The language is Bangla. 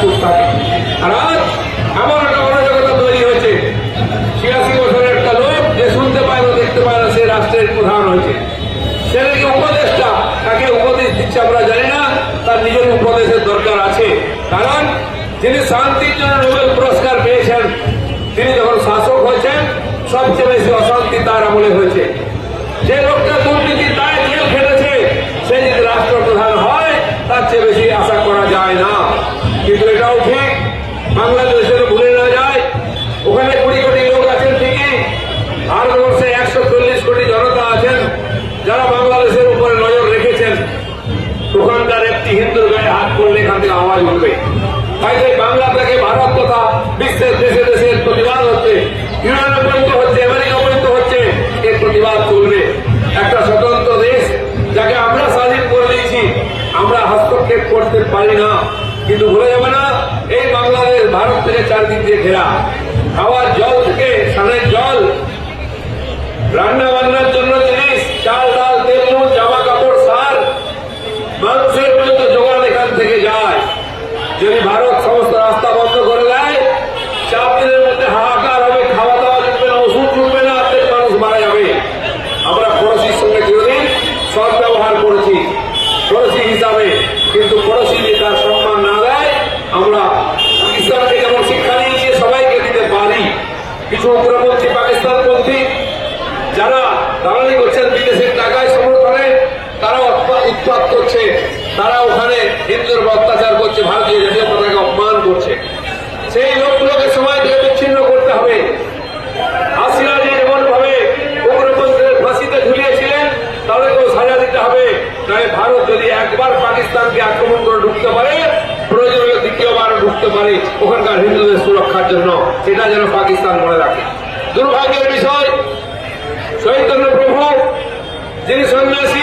চুপ থাকে আর আজ এমন একটা অরাজকতা তৈরি হয়েছে। ছিয়াশি বছরের একটা লোক যে শুনতে পায় না দেখতে পায় না, সে রাষ্ট্রের প্রধান হয়েছে। সে নাকি উপদেশটা তাকে উপদেশ দিচ্ছে আমরা জানি না, তার নিজের উপদেশের দরকার আছে। কারণ যিনি শান্তির জন্য নোবেল পুরস্কার পেয়েছেন, তিনি যখন শাসক হয়েছেন, সবচেয়ে বেশি অশান্তি তার আমলে হয়েছে যে লোকটা দুর্নীতি তাই জেল খেটেছে সে যদি রাষ্ট্রপ্রধান হয় তার চেয়ে বেশি আশা করা যায় না কিন্তু এটাও ঠিক বাংলাদেশের ভুলে না যায় ওখানে কুড়ি কোটি লোক আছেন ঠিকই ভারতবর্ষে একশো চল্লিশ কোটি জনতা আছেন যারা বাংলাদেশের উপরে নজর ওখানকার একটি হিন্দুর গায়ে হাত করলে এখান থেকে আওয়াজ উঠবে। তাই সেই বাংলা থেকে ভারত তথা বিশ্বের দেশে দেশে প্রতিবাদ হচ্ছে হচ্ছে আমেরিকা হচ্ছে, এর প্রতিবাদ চলবে। একটা স্বতন্ত্র দেশ, যাকে আমরা স্বাধীন করে দিয়েছি, আমরা হস্তক্ষেপ করতে পারি না। কিন্তু ভুলে যাবে না, এই বাংলাদেশ ভারত থেকে চারদিক দিয়ে ঘেরা। খাওয়ার জল থেকে যায়। যদি ভারত সমস্ত রাস্তা বন্ধ করে দেয় চার দিনের মধ্যে হাহাকার হবে খাওয়া দাওয়া জুটবে না, ওষুধ জুটবে না অর্ধেক মানুষ মারা যাবে। আমরা পড়োশির সঙ্গে চিরদিন ব্যবহার করেছি পড়োশি হিসাবে। কিন্তু পড়োশি যে তার সম্মান না দেয়, আমরা পাকিস্তান থেকে শিক্ষা নিয়েছি সবাইকে দিতে পারি। কিছু উগ্রপন্থী পাকিস্তানপন্থী, যারা দালালি করছেন, বিদেশের টাকায় সমর্থনে তারা উৎপা- উৎপাত করছে। তারা ওখানে হিন্দুর অত্যাচার করছে, ভারতীয় জাতীয় পতাকা অপমান করছে। সেই লোকগুলোকে সময় থেকে বিচ্ছিন্ন করতে হবে। হাসিনা যে আক্রমণ করে ঢুকতে পারে প্রয়োজন হলে দ্বিতীয়বার ঢুকতে পারে ওখানকার হিন্দুদের সুরক্ষার জন্য। যেন পাকিস্তান দুর্ভাগ্যের বিষয় যিনি সন্ন্যাসী